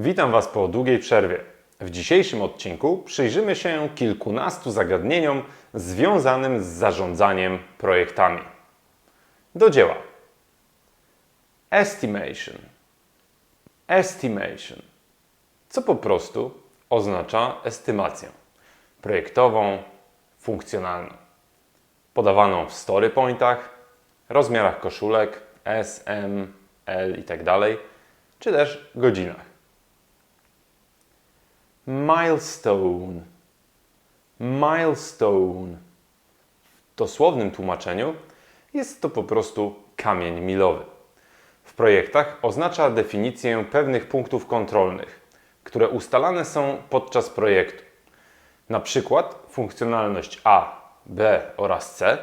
Witam Was po długiej przerwie. W dzisiejszym odcinku przyjrzymy się kilkunastu zagadnieniom związanym z zarządzaniem projektami. Do dzieła. Estimation. Estimation. Co po prostu oznacza estymację projektową, funkcjonalną, podawaną w story pointach, rozmiarach koszulek S, M, L itd., czy też godzinach. Milestone. Milestone. W dosłownym tłumaczeniu jest to po prostu kamień milowy. W projektach oznacza definicję pewnych punktów kontrolnych, które ustalane są podczas projektu. Na przykład funkcjonalność A, B oraz C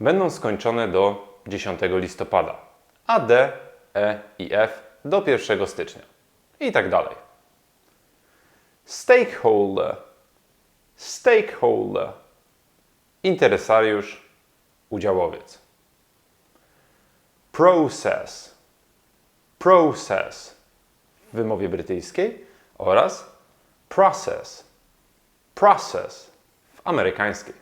będą skończone do 10 listopada, a D, E i F do 1 stycznia i tak dalej. Stakeholder. Stakeholder. Interesariusz, udziałowiec. Process. Process w wymowie brytyjskiej oraz process. Process w amerykańskiej.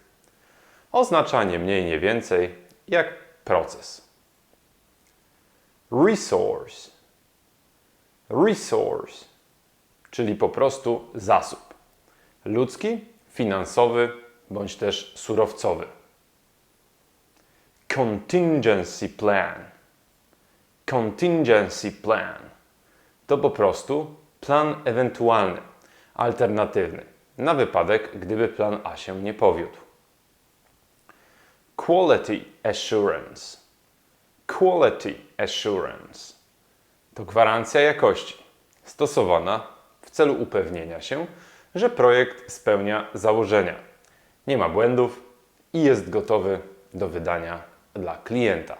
Oznacza nie mniej, nie więcej jak proces. Resource. Resource czyli po prostu zasób ludzki, finansowy bądź też surowcowy. Contingency plan. Contingency plan to po prostu plan ewentualny, alternatywny, na wypadek, gdyby plan A się nie powiódł. Quality assurance. Quality assurance to gwarancja jakości stosowana w celu upewnienia się, że projekt spełnia założenia, nie ma błędów i jest gotowy do wydania dla klienta.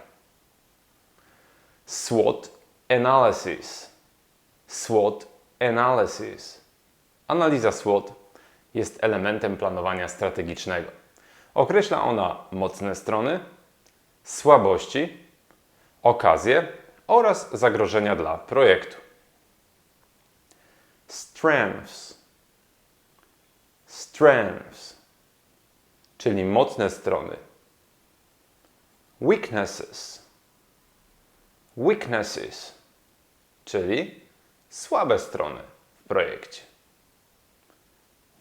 SWOT analysis. SWOT analysis. Analiza SWOT jest elementem planowania strategicznego. Określa ona mocne strony, słabości, okazje oraz zagrożenia dla projektu. Strengths. Strengths, czyli mocne strony. Weaknesses. Weaknesses, czyli słabe strony w projekcie.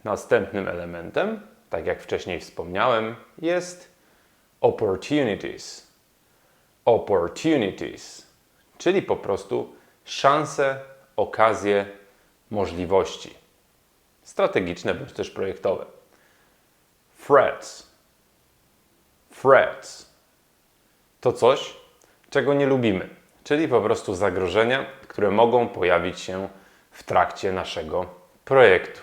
Następnym elementem, tak jak wcześniej wspomniałem, jest opportunities. Opportunities, czyli po prostu szanse, okazje, możliwości strategiczne bądź też projektowe. Threats. Threats to coś, czego nie lubimy, czyli po prostu zagrożenia, które mogą pojawić się w trakcie naszego projektu.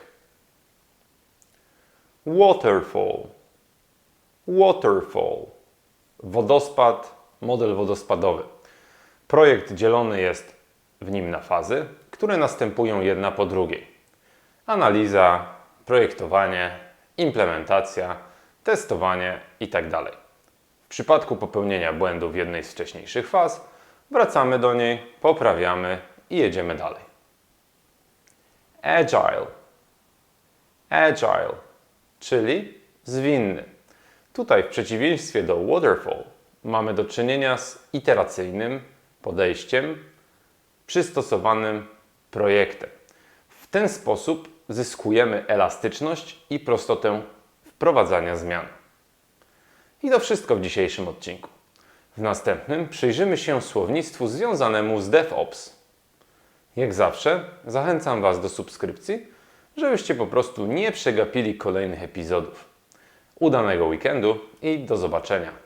Waterfall. Waterfall. Wodospad, model wodospadowy. Projekt dzielony jest w nim na fazy, które następują jedna po drugiej. Analiza, projektowanie, implementacja, testowanie itd. W przypadku popełnienia błędu w jednej z wcześniejszych faz, wracamy do niej, poprawiamy i jedziemy dalej. Agile. Agile, czyli zwinny. Tutaj w przeciwieństwie do waterfall mamy do czynienia z iteracyjnym podejściem przystosowanym projektem. W ten sposób zyskujemy elastyczność i prostotę wprowadzania zmian. I to wszystko w dzisiejszym odcinku. W następnym przyjrzymy się słownictwu związanemu z DevOps. Jak zawsze zachęcam Was do subskrypcji, żebyście po prostu nie przegapili kolejnych epizodów. Udanego weekendu i do zobaczenia.